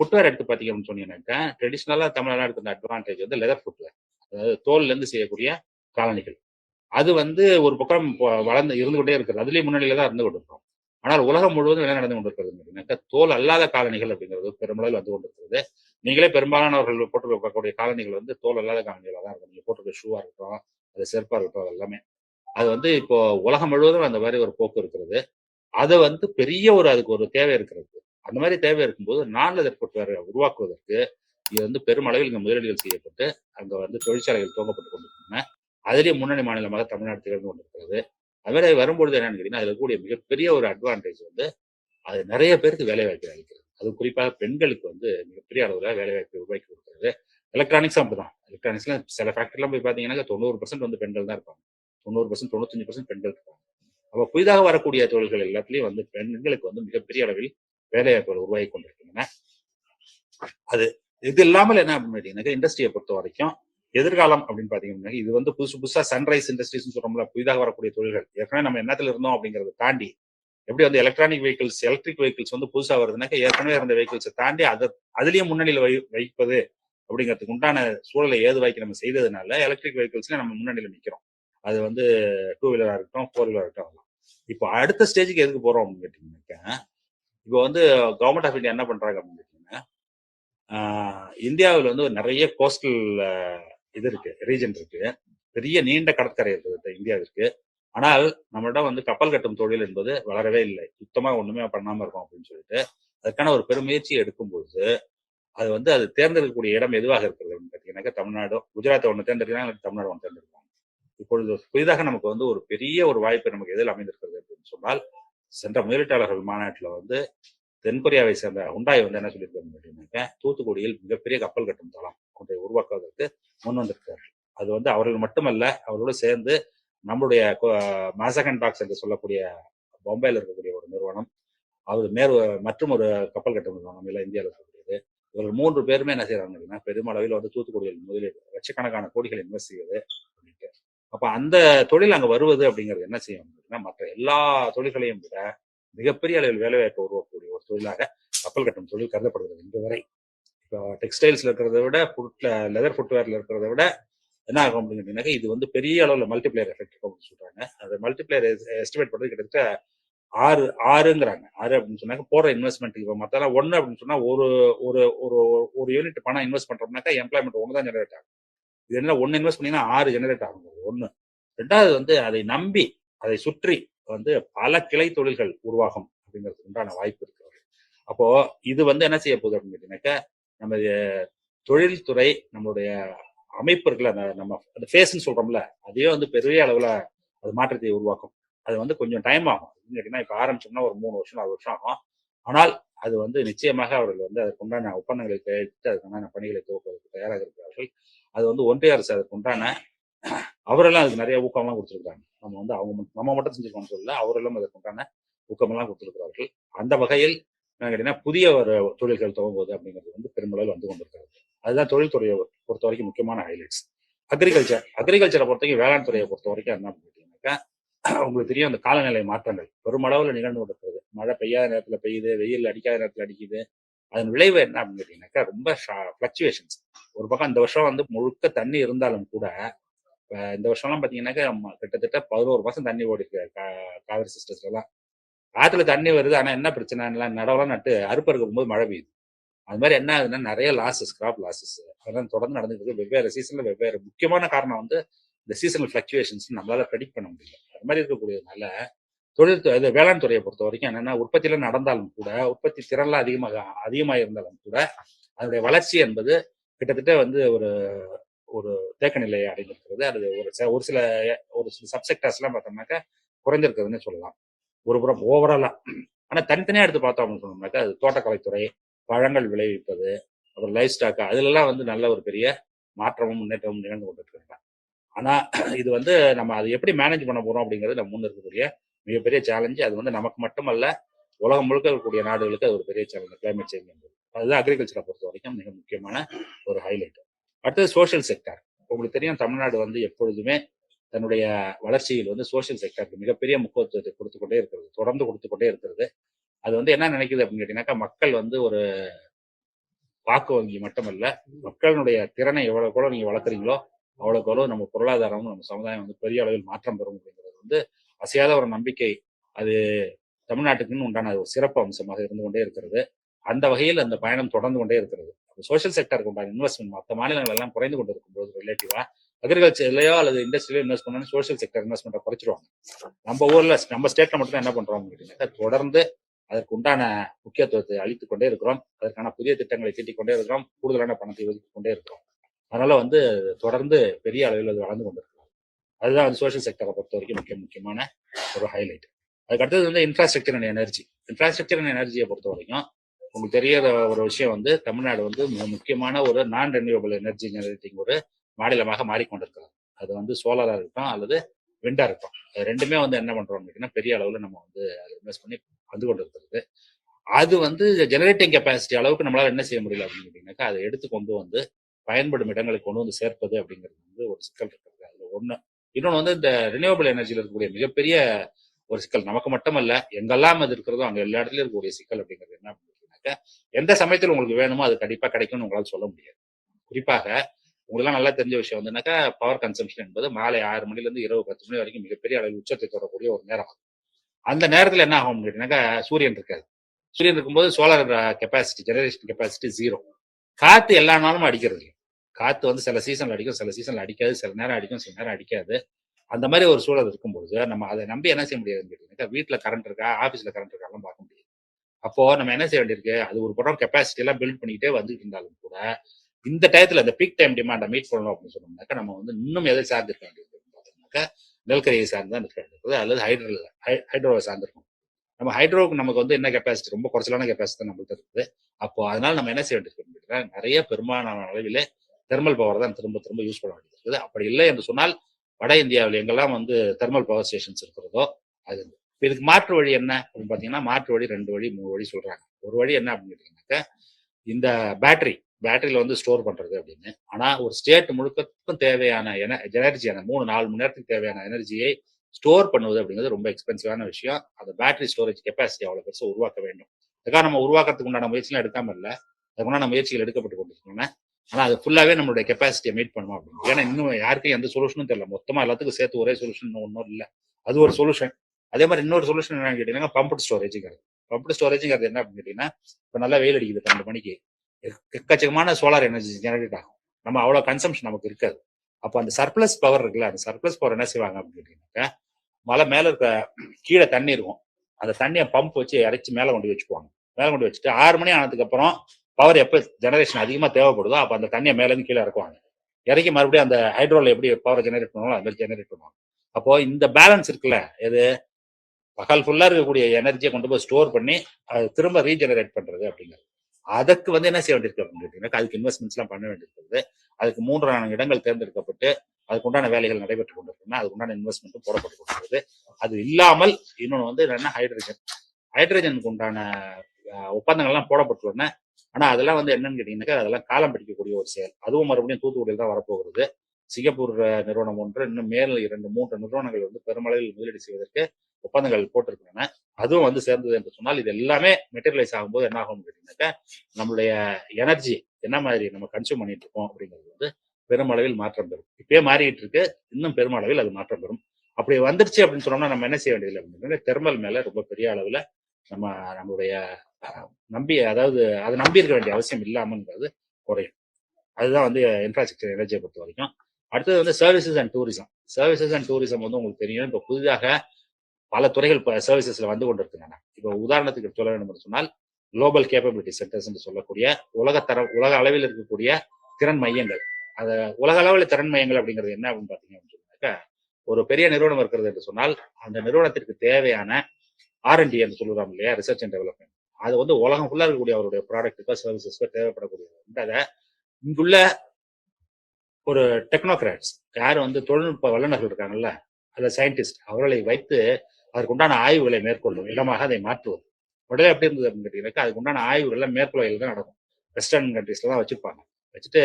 ஃபுட்வேர் எடுத்து பார்த்தீங்க அப்படின்னு சொன்னீங்கன்னாக்கா ட்ரெடிஷ்னலாக தமிழ்நாடு இருந்த அட்வான்டேஜ் வந்து லெதர் ஃபுட்வேர் அதாவது தோல்லேருந்து செய்யக்கூடிய காலணிகள். அது வந்து ஒரு பக்கம் இப்போ வளர்ந்து இருந்து கொண்டே இருக்கிறது அதுலேயும் முன்னணியில தான் இருந்து கொண்டிருக்கிறோம். ஆனால் உலகம் முழுவதும் என்ன நடந்து கொண்டிருக்கிறது அப்படின்னாக்கா தோல் அல்லாத காலணிகள் அப்படிங்கிறது பெருமளவில் வந்து கொண்டிருக்கிறது. நீங்களே பெரும்பாலானவர்கள் போட்டுக்கக்கூடிய காலணிகள் வந்து தோல் அல்லாத காலணிகளாக தான் இருக்கும். நீங்கள் போட்டிருக்க ஷூவாக இருக்கட்டும் அது செருப்பாக இருக்கட்டும் அது எல்லாமே. அது வந்து இப்போ உலகம் முழுவதும் அந்த மாதிரி ஒரு போக்கு இருக்கிறது அதை வந்து பெரிய ஒரு அதுக்கு ஒரு தேவை இருக்கிறது. அந்த மாதிரி தேவை இருக்கும்போது நான் லெதர் உருவாக்குவதற்கு இது வந்து பெருமளவில் இங்கே முதலீடுகள் செய்யப்பட்டு அங்கே வந்து தொழிற்சாலைகள் துவங்கப்பட்டு கொண்டிருக்கின்றன. அதிலேயே முன்னணி மாநிலமாக தமிழ்நாடு திகழ்ந்து கொண்டிருக்கிறது. அதுமாதிரி வரும்பொழுது என்னன்னு கேட்டீங்கன்னா அதில் கூடிய மிகப்பெரிய ஒரு அட்வான்டேஜ் வந்து அது நிறைய பேருக்கு வேலைவாய்ப்பு அளிக்கிறது. அது குறிப்பாக பெண்களுக்கு வந்து மிகப்பெரிய அளவில் வேலை வாய்ப்பு உருவாக்கி கொடுக்கிறது. எலக்ட்ரானிக்ஸும் அப்படிதான். எலக்ட்ரானிக்ஸ்ல சில ஃபேக்டரிலாம் போய் பார்த்தீங்கன்னா தொண்ணூறு பர்சன்ட் வந்து பெண்கள் தான் இருப்பாங்க. தொண்ணூறு பர்சன்ட் தொண்ணூத்தஞ்சு பர்சன்ட் பெண்கள் இருப்பாங்க. அப்போ புதிதாக வரக்கூடிய தொழில்கள் எல்லாத்துலயும் வந்து பெண்களுக்கு வந்து மிகப்பெரிய அளவில் வேலை வாய்ப்புகள் உருவாகி கொண்டிருக்கின்றன. அது இது இல்லாமல் என்ன அப்படின்னு கேட்டீங்கன்னாக்கா இண்டஸ்ட்ரியை பொறுத்த வரைக்கும் எதிர்காலம் அப்படின்னு பாத்தீங்கன்னா இது வந்து புதுசு புதுசா சன்ரைஸ் இண்டஸ்ட்ரீஸ் சொல்றோம்ல புதிதாக வரக்கூடிய தொழில்கள். ஏற்கனவே நம்ம என்னத்துல இருந்தோம் அப்படிங்கறத தாண்டி எப்படி வந்து எலக்ட்ரானிக் வெஹிக்கிள்ஸ் எலக்ட்ரிக் வெஹிக்கிள்ஸ் வந்து புதுசா வருதுனாக்கா ஏற்கனவே இருந்த வெஹிக்கிள்ஸை தாண்டி அதை அதுலயும் முன்னணியில் வை வைப்பது அப்படிங்கிறதுக்கு உண்டான சூழலை ஏதுவாக்கி நம்ம செய்ததுனால எலக்ட்ரிக் வெஹிக்கிள்ஸ்ல நம்ம முன்னணியில் நிற்கிறோம் அது வந்து டூ வீலராக இருக்கட்டும் ஃபோர் வீலராக இருக்கட்டும் இப்போ அடுத்த ஸ்டேஜுக்கு எதுக்கு போகிறோம் அப்படின்னு கேட்டிங்கன்னாக்கா இப்போ வந்து கவர்மெண்ட் ஆஃப் இந்தியா என்ன பண்ணுறாங்க அப்படின்னு கேட்டிங்கன்னா இந்தியாவில் வந்து நிறைய கோஸ்டல் இது இருக்கு ரீஜன் இருக்கு. பெரிய நீண்ட கடற்கரை இருக்குது இந்தியாவிற்கு. ஆனால் நம்மளிடம் வந்து கப்பல் கட்டும் தொழில் என்பது வளரவே இல்லை. சுத்தமாக ஒன்றுமே பண்ணாமல் இருக்கும் அப்படின்னு சொல்லிட்டு அதுக்கான ஒரு பெருமுயற்சியை எடுக்கும்போது அது வந்து அது தேர்ந்தெடுக்கக்கூடிய இடம் எதுவாக இருக்கிறது அப்படின்னு பார்த்தீங்கன்னாக்கா தமிழ்நாடு குஜராத்தை ஒன்று தேர்ந்தெடுக்கிறாங்க தமிழ்நாடு ஒன்று தேர்ந்தெடுக்கிறாங்க. இப்பொழுது புதிதாக நமக்கு வந்து ஒரு பெரிய ஒரு வாய்ப்பு நமக்கு எதில் அமைந்திருக்கிறது அப்படின்னு சொன்னால் சென்ற முதலீட்டாளர்கள் மாநாட்டில் வந்து தென்கொரியாவை சேர்ந்த உண்டாய் வந்து என்ன சொல்லியிருக்காங்க அப்படின்னாக்க தூத்துக்குடியில் மிகப்பெரிய கப்பல் கட்டும் தளம் ஒன்றை உருவாக்குவதற்கு முன் வந்திருக்கிறார்கள். அது வந்து அவர்கள் மட்டுமல்ல அவர்களோடு சேர்ந்து நம்முடைய மாசகன் டாக்ஸ் என்று சொல்லக்கூடிய பொம்பையில் இருக்கக்கூடிய ஒரு நிறுவனம் அவர் மேற் மற்றும் ஒரு கப்பல் கட்டும் நிறுவனம் இல்லை இந்தியாவில் இருக்கக்கூடியது. இவர்கள் மூன்று பேருமே என்ன செய்யறாங்க அப்படின்னா பெருமளவில் வந்து தூத்துக்குடியில் முதலீடு லட்சக்கணக்கான கோடிகள் இன்வெஸ்ட் செய்வது அப்ப அந்த தொழில் அங்க வருவது அப்படிங்கிறது என்ன செய்யும் அப்படின்னா மற்ற எல்லா தொழில்களையும் விட மிகப்பெரிய அளவில் வேலைவாய்ப்பை உருவாக்கக்கூடிய ஒரு தொழிலாக கப்பல் கட்டும் தொழில் கருதப்படுகிறது இன்று வரை. இப்போ டெக்ஸ்டைல்ஸ்ல இருக்கிறத விட ஃபுட்ல லெதர் ஃபுட்வேர்ல இருக்கிறத விட என்ன ஆகும் அப்படின்னு கேட்டீங்கன்னா இது வந்து பெரிய அளவில் மல்டிப்ளேயர் எஃபெக்ட் இருக்கும் அப்படின்னு சொல்றாங்க. அந்த மல்டிப்ளேயர் எஸ்டிமேட் பண்றது கிட்டத்தட்ட ஆறு ஆறுங்கிறாங்க. ஆறு அப்படின்னு சொன்னாக்க போற இன்வெஸ்ட்மெண்ட் இப்போ மத்தெல்லாம் ஒன்று அப்படின்னு சொன்னா ஒரு ஒரு ஒரு ஒரு யூனிட் பணம் இன்வெஸ்ட் பண்றோம்னாக்கா எம்ப்ளாய்மெண்ட் ஒன்று தான் ஜெனரேட் ஆகும். இது என்ன ஒன்று இன்வெஸ்ட் பண்ணீங்கன்னா ஆறு ஜெனரேட் ஆகும். ஒன்று ரெண்டாவது வந்து அதை நம்பி அதை சுற்றி வந்து பல கிளை தொழில்கள் உருவாகும் அப்படிங்கிறதுக்கு உண்டான வாய்ப்பு இருக்கிறது அப்போ இது வந்து என்ன செய்ய போகுது அப்படின்னு கேட்டீங்கன்னாக்கா நம்ம தொழில்துறை நம்மளுடைய அமைப்பு இருக்குல்ல அந்த நம்ம அந்த ஃபேஸ்ன்னு சொல்றோம்ல அதையே வந்து பெரிய அளவில் அது மாற்றத்தை உருவாக்கும். அது வந்து கொஞ்சம் டைம் ஆகும். கேட்டீங்கன்னா இப்போ ஆரம்பிச்சோம்னா ஒரு மூணு வருஷம் நாலு வருஷம் ஆகும். ஆனால் அது வந்து நிச்சயமாக அவர்கள் வந்து அதற்குண்டான ஒப்பந்தங்களை கையெழுத்து அதுக்குண்டான பணிகளை துவக்குவதற்கு தயாராக இருக்கிறார்கள். அது வந்து ஒன்றிய அரசு அதுக்கு உண்டான அவரெல்லாம் அதுக்கு நிறைய ஊக்கம்லாம் கொடுத்துருக்காங்க. நம்ம வந்து அவங்க நம்ம மட்டும் செஞ்சுருக்கோம்னு சொல்லல அவரெல்லாம் அதுக்கு உண்டான ஊக்கமெல்லாம் கொடுத்துருக்கிறார்கள். அந்த வகையில் கேட்டீங்கன்னா புதிய ஒரு தொழில்கள் துவங்குவது அப்படிங்கிறது வந்து பெருமளவில் வந்து கொண்டிருக்கிறது. அதுதான் தொழில்துறையை பொறுத்த வரைக்கும் முக்கியமான ஹைலைட்ஸ் அக்ரிகல்ச்சர் அக்ரிகல்ச்சரை பொறுத்த வரைக்கும் வேளாண் துறையை பொறுத்த வரைக்கும் என்ன கேட்டீங்கன்னாக்கா உங்களுக்கு தெரியும் அந்த காலநிலை மாற்றங்கள் பெருமளவில் நிகழ்ந்து கொண்டிருக்கிறது. மழை பெய்யாத நேரத்தில் பெய்யுது வெயில் அடிக்காத நேரத்தில் அடிக்குது. அதன் விளைவு என்ன அப்படின்னு கேட்டீங்கன்னாக்கா ரொம்ப ஃபிளக்சுவேஷன்ஸ் ஒரு பக்கம் இந்த வருஷம் வந்து முழுக்க தண்ணி இருந்தாலும் கூட இந்த வருஷம்லாம் பார்த்தீங்கன்னாக்கா கிட்டத்தட்ட பதினோரு மாதம் தண்ணி ஓடி காவிரி சிஸ்டர்ஸ்ல ஆற்றுல தண்ணி வருது ஆனால் என்ன பிரச்சனை நடவெல்லாம் நட்டு அறுப்பு இருக்கும்போது மழை பெய்யுது. அது மாதிரி என்ன ஆகுதுன்னா நிறைய லாஸஸ் கிராப் லாஸஸ் அதெல்லாம் தொடர்ந்து நடந்துட்டு இருக்கு. வெவ்வேறு சீசனில் வெவ்வேறு முக்கியமான காரணம் வந்து இந்த சீசனல் ஃப்ளக்சுவேஷன்ஸ் நம்மளால ப்ரெடிக்ட் பண்ண முடியல. அது மாதிரி இருக்கக்கூடியதுனால தொழில் இது வேளாண் துறையை பொறுத்த வரைக்கும் என்னன்னா உற்பத்தியில நடந்தாலும் கூட உற்பத்தி திறன்ல அதிகமாக அதிகமாக இருந்தாலும் கூட அதனுடைய வளர்ச்சி என்பது கிட்டத்தட்ட வந்து ஒரு ஒரு தேக்க நிலையை அடைந்திருக்கிறது. அது ஒரு ஒரு சில ஒரு சில சப்செக்டர்ஸ் எல்லாம் பார்த்தோம்னாக்கா குறைஞ்சிருக்குதுன்னு சொல்லலாம். ஒரு புறம் ஓவராலா ஆனா தனித்தனியா எடுத்து பார்த்தோம் அப்படின்னு சொன்னோம்னாக்கா அது தோட்டக்கலைத்துறை பழங்கள் விளைவிப்பது அப்புறம் லைஃப் ஸ்டாக் அதுலலாம் வந்து நல்ல ஒரு பெரிய மாற்றமும் முன்னேற்றமும் நிகழ்ந்து கொண்டிருக்கிறாங்க ஆனா இது வந்து நம்ம அதை எப்படி மேனேஜ் பண்ண போறோம் அப்படிங்கிறது நம்ம முன் இருக்கக்கூடிய மிகப்பெரிய சேலஞ்சு அது வந்து நமக்கு மட்டுமல்ல உலகம் முழுக்க இருக்கக்கூடிய நாடுகளுக்கு அது ஒரு பெரிய சேலஞ்சு கிளைமேட் சேஞ்ச் என்பது. அதுதான் அக்ரிகல்ச்சரை பொறுத்த வரைக்கும் மிக முக்கியமான ஒரு ஹைலைட் அடுத்தது சோஷியல் செக்டர் உங்களுக்கு தெரியும் தமிழ்நாடு வந்து எப்பொழுதுமே தன்னுடைய வளர்ச்சியில் வந்து சோஷியல் செக்டருக்கு மிகப்பெரிய முக்கியத்துவத்தை கொடுத்து கொண்டே இருக்கிறது தொடர்ந்து கொடுத்து கொண்டே இருக்கிறது. அது வந்து என்ன நினைக்குது அப்படின்னு கேட்டீங்கன்னாக்கா மக்கள் வந்து ஒரு வாக்கு வங்கி மட்டுமல்ல மக்களுடைய திறனை எவ்வளவு கூட நீங்க வளர்க்குறீங்களோ அவ்வளோக்கு அவ்வளவு நம்ம பொருளாதாரமும் நம்ம சமுதாயம் வந்து பெரிய அளவில் மாற்றம் பெறும் அப்படிங்கிறது வந்து அசையாத ஒரு நம்பிக்கை அது தமிழ்நாட்டுக்குன்னு உண்டான ஒரு சிறப்பு அம்சமாக இருந்து கொண்டே இருக்கிறது. அந்த வகையில் அந்த பயணம் தொடர்ந்து கொண்டே இருக்கிறது. சோஷியல் செக்டருக்கு உண்டான இன்வெஸ்ட்மெண்ட் மற்ற மாநிலங்கள் எல்லாம் குறைந்து கொண்டு இருக்கும்போது ரிலேட்டிவா அக்ரிகல்ச்சர்லயோ அல்லது இண்டஸ்ட்ரியிலோ இன்வெஸ்ட் பண்ணாலும் சோஷியல் செக்டர் இன்வெஸ்ட்மெண்ட்டை குறைச்சிருவாங்க. நம்ம ஊர்ல நம்ம ஸ்டேட்ல மட்டும் என்ன பண்றோம் அப்படின்னா தொடர்ந்து அதற்கு உண்டான முக்கியத்துவத்தை அளித்துக் கொண்டே இருக்கிறோம். அதற்கான புதிய திட்டங்களை தீட்டிக் கொண்டே இருக்கிறோம். கூடுதலான பணத்தை ஒதுக்கி கொண்டே இருக்கிறோம். அதனால வந்து தொடர்ந்து பெரிய அளவில் அது வளர்ந்து கொண்டு அதுதான் அந்த சோஷியல் செக்டரை பொறுத்த வரைக்கும் முக்கிய முக்கியமான ஒரு ஹைலைட் அதுக்கு அடுத்தது வந்து infrastructure and energy infrastructure and எனர்ஜியை பொறுத்த வரைக்கும் உங்களுக்கு தெரியற ஒரு விஷயம் வந்து தமிழ்நாடு வந்து மிக முக்கியமான ஒரு நான் ரெனியூவபிள் எனர்ஜி ஜெனரேட்டிங் ஒரு மாநிலமாக மாறிக்கொண்டிருக்கிறது. அது வந்து சோலாரா இருக்கட்டும் அல்லது விண்டா இருக்கும் அது ரெண்டுமே வந்து என்ன பண்றோம் அப்படின்னா பெரிய அளவில் நம்ம வந்து அதை இன்வெஸ்ட் பண்ணி வந்து கொண்டு இருக்கிறது அது வந்து ஜெனரேட்டிங் கெப்பாசிட்டி அளவுக்கு நம்மளால என்ன செய்ய முடியல அப்படின்னு கேட்டீங்கன்னாக்கா அதை எடுத்து கொண்டு வந்து பயன்படும் இடங்களுக்கு கொண்டு வந்து சேர்ப்பது அப்படிங்கிறது வந்து ஒரு சிக்கல் இருக்கிறது அதுல ஒன்று இன்னொன்று வந்து இந்த ரினியூவபிள் எனர்ஜியில் இருக்கக்கூடிய மிகப்பெரிய ஒரு சிக்கல். நமக்கு மட்டுமல்ல எங்கெல்லாம் அது இருக்கிறதோ அங்கே எல்லா இடத்துலையும் இருக்கக்கூடிய சிக்கல் அப்படிங்கிறது என்ன அப்படின்னாக்க எந்த சமயத்தில் உங்களுக்கு வேணுமோ அது கண்டிப்பாக கிடைக்கும்னு உங்களால் சொல்ல முடியாது. குறிப்பாக உங்களுக்கு நல்லா தெரிஞ்ச விஷயம் வந்துனாக்கா பவர் கன்சம்ஷன் என்பது மாலை ஆறு மணிலேருந்து இருபது இரவு பத்து மணி வரைக்கும் மிகப்பெரிய அளவில் உச்சத்தை தொடரக்கூடிய ஒரு நேரம் அந்த நேரத்தில் என்ன ஆகும் கேட்டீங்கன்னாக்கா சூரியன் இருக்காது சூரியன் இருக்கும்போது solar capacity generation capacity zero காற்று எல்லா நாளும் அடிக்கிறது இல்லை. காற்று வந்து சில சீசன்ல அடிக்கும் சில சீசன்ல அடிக்காது சில நேரம் அடிக்கும் சில நேரம் அடிக்காது. அந்த மாதிரி ஒரு சூழல் இருக்கும்பொழுது நம்ம அதை நம்பி என்ன செய்ய முடியாதுன்னு கேட்டீங்கன்னாக்கா வீட்டில் கரண்ட் இருக்கா ஆஃபீஸில் கரண்ட் இருக்காலாம் பார்க்க முடியாது. அப்போ நம்ம என்ன செய்ய வேண்டியிருக்கு? அது ஒரு படம் கெப்பாசிட்டி எல்லாம் பில்ட் பண்ணிக்கிட்டே வந்துட்டு இருந்தாலும் கூட இந்த டயத்தில் இந்த பீக் டைம் டிமாண்டை மீட் பண்ணணும் அப்படின்னு சொன்னோம்னாக்கா நம்ம வந்து இன்னும் எதை சார்ந்து இருக்க வேண்டியது பார்த்தோம்னாக்கா நெல்கரியை சார்ந்து தான் இருக்க வேண்டியது அல்லது ஹைட்ரோ ஹைட்ரோவை சார்ந்திருக்கும். நம்ம ஹைட்ரோவுக்கு நமக்கு வந்து என்ன கெப்பாசிட்டி ரொம்ப குறைச்சலான கெப்பாசிட்டி தான் நம்மள்ட்ட இருக்குது. அப்போ அதனால நம்ம என்ன செய்ய வேண்டியது நிறைய பெரும்பாலான அளவிலே தெர்மல் பவர் தான் திரும்ப திரும்ப யூஸ் பண்ண வேண்டியது இருக்குது. அப்படி இல்லை என்று சொன்னால் வட இந்தியாவில் எங்கெல்லாம் வந்து தெர்மல் பவர் ஸ்டேஷன்ஸ் இருக்கிறதோ அது இதுக்கு மாற்று வழி என்ன அப்படின்னு பார்த்தீங்கன்னா மாற்று வழி ரெண்டு வழி மூணு வழி சொல்கிறாங்க ஒரு வழி என்ன அப்படின்னு கேட்டீங்கன்னாக்கா இந்த பேட்டரி பேட்டரியில் வந்து ஸ்டோர் பண்ணுறது அப்படின்னு. ஆனால் ஒரு ஸ்டேட் முழுக்கத்துக்கும் தேவையான என எனர்ஜியான மூணு நாலு மணி நேரத்துக்கு தேவையான எனர்ஜியை ஸ்டோர் பண்ணுவது அப்படிங்கிறது ரொம்ப எக்ஸ்பென்சிவான விஷயம். அந்த பேட்டரி ஸ்டோரேஜ் கெப்பாசிட்டி அவ்வளோ பெருசாக உருவாக்க வேண்டும். அதுக்காக நம்ம உருவாக்குறதுக்கு உண்டான முயற்சிலாம் எடுக்காம இல்லை. அதுக்குண்டான முயற்சிகள் எடுக்கப்பட்டு கொண்டிருக்கோம்னா ஆனா அது ஃபுல்லாவே நம்மளுடைய கெப்பாசிட்டியை மீட் பண்ணும் அப்படின்னு ஏன்னா இன்னும் யாருக்கும் எந்த சொல்யூஷனும் தெரியல. மொத்தமா எல்லாத்துக்கும் சேர்த்து ஒரே சொல்யூஷன் ஒன்றும் இல்லை. அது ஒரு சொல்யூஷன் அதே மாதிரி இன்னொரு சொல்யூஷன் என்னன்னு கேட்டீங்கன்னா பம்ப்டு ஸ்டோரேஜுங்கிறது பம்ப்டு ஸ்டோரேஜுங்கிறது என்ன அப்படின்னு கேட்டீங்கன்னா இப்போ நல்லா வெயில் அடிக்குது பன்னெண்டு மணிக்கு. எக்கச்சக்கமான சோலார் எனர்ஜி ஜெனரேட் ஆகும். நம்ம அவ்வளோ கன்சம்ஷன் நமக்கு இருக்காது. அப்போ அந்த சர்ப்ளஸ் பவர் இருக்குல்ல அந்த சர்ப்ளஸ் பவர் என்ன செய்வாங்க அப்படின்னு கேட்டீங்கன்னாக்கா மலை மேல இருக்க கீழே தண்ணி இருக்கும். அந்த தண்ணியை பம்ப் வச்சு இறைச்சி மேலே கொண்டு வச்சுக்குவாங்க. மேலே கொண்டு வச்சுட்டு ஆறு மணி ஆனதுக்கு அப்புறம் பவர் எப்போ ஜெனரேஷன் அதிகமாக தேவைப்படுதோ அப்போ அந்த தண்ணியை மேலேருந்து கீழே இறக்குவாங்க. இறக்கி மறுபடியும் அந்த ஹைட்ரோல எப்படி பவர் ஜெனரேட் பண்ணுவாங்களோ அது மாதிரி ஜெனரேட் பண்ணுவாங்க. அப்போ இந்த பேலன்ஸ் இருக்குல்ல எது? பகல் ஃபுல்லா இருக்கக்கூடிய எனர்ஜியை கொண்டு போய் ஸ்டோர் பண்ணி அது திரும்ப ரீஜெனரேட் பண்றது அப்படிங்கிறது. அதுக்கு வந்து என்ன செய்ய வேண்டியிருக்கு அப்படின்னு கேட்டீங்கன்னா அதுக்கு இன்வெஸ்ட்மெண்ட்ஸ் எல்லாம் பண்ண வேண்டியிருக்கிறது. அதுக்கு மூன்று நான்கு இடங்கள் தேர்ந்தெடுக்கப்பட்டு அதுக்குண்டான வேலைகள் நடைபெற்று கொண்டிருக்குன்னா அதுக்குண்டான இன்வெஸ்ட்மெண்ட்டும் போடப்பட்டு கொண்டிருக்கிறது. அது இல்லாமல் இன்னொன்று வந்து என்னன்னா ஹைட்ரஜன் ஹைட்ரஜனுக்கு உண்டான ஒப்பந்தங்கள்லாம் போடப்பட்டுள்ளன. ஆனா அதெல்லாம் வந்து என்னன்னு கேட்டீங்கன்னாக்கா அதெல்லாம் காலம் பிடிக்கக்கூடிய ஒரு செயல். அதுவும் மறுபடியும் தூத்துக்குடியில் தான் வரப்போகிறது சிங்கப்பூர் நிறுவனம் ஒன்று இன்னும் மேல் இரண்டு மூன்று நிறுவனங்கள் வந்து பெருமளவில் முதலீடு செய்வதற்கு ஒப்பந்தங்கள் போட்டிருக்கின்றன. அதுவும் வந்து சேர்ந்தது என்று சொன்னால் இது எல்லாமே மெட்டீரியலைஸ் ஆகும்போது என்ன ஆகும்னு கேட்டீங்கன்னாக்கா நம்மளுடைய எனர்ஜி என்ன மாதிரி நம்ம கன்சியூம் பண்ணிட்டு இருக்கோம் அப்படிங்கிறது வந்து பெருமளவில் மாற்றம் பெறும். இப்பயே மாறிட்டு இருக்கு இன்னும் பெருமளவில் அது மாற்றம் பெறும். அப்படி வந்துருச்சு அப்படின்னு சொன்னோம்னா நம்ம என்ன செய்ய வேண்டியதில்லை அப்படின்னு தெர்மல் மேல ரொம்ப பெரிய அளவுல நம்ம நம்மளுடைய நம்பி அதாவது அதை நம்பி இருக்க வேண்டிய அவசியம் இல்லாமங்கிறது குறையும். அதுதான் வந்து இன்ஃப்ராஸ்ட்ரக்சர் எனர்ஜியை பொறுத்த வரைக்கும். அடுத்தது வந்து services and tourism services and tourism வந்து உங்களுக்கு தெரியும். இப்போ புதிதாக பல துறைகள் இப்போ சர்வீசஸ்ல வந்து கொண்டிருக்கின்றன. இப்போ உதாரணத்துக்கு சொல்ல வேண்டும் என்று சொன்னால் குளோபல் கேப்பபிலிட்டி சென்டர்ஸ் என்று சொல்லக்கூடிய உலகத்தர உலக அளவில் இருக்கக்கூடிய திறன் மையங்கள். அது உலக அளவில் திறன் மையங்கள் அப்படிங்கிறது என்ன அப்படின்னு பார்த்தீங்க அப்படின்னு சொன்னாக்கா ஒரு பெரிய நிறுவனம் இருக்கிறது என்று சொன்னால் அந்த நிறுவனத்திற்கு தேவையான ஆர்என்டி என்று சொல்லுறாங்க இல்லையா? ரிசர்ச் அண்ட் டெவலப்மெண்ட் அது வந்து உலகம் ஃபுல்லாக இருக்கக்கூடிய அவருடைய ப்ராடக்ட்டுக்கோ சர்வீசஸ்க்கோ தேவைப்படக்கூடிய அதை இங்குள்ள ஒரு டெக்னோகிராட்ஸ் யார் வந்து தொழில்நுட்ப வல்லுநர்கள் இருக்காங்கல்ல அல்ல சயின்டிஸ்ட் அவர்களை வைத்து அதற்குண்டான ஆய்வுகளை மேற்கொள்ளும் இடமாக அதை மாற்றுவது. உடனே எப்படி இருந்தது அப்படின்னு கேட்டீங்கன்னாக்கா அதுக்குண்டான ஆய்வுகள்லாம் மேற்கொள்ளையில் தான் நடக்கும். வெஸ்டர்ன் கண்ட்ரீஸ்ல தான் வச்சிருப்பாங்க. வச்சுட்டு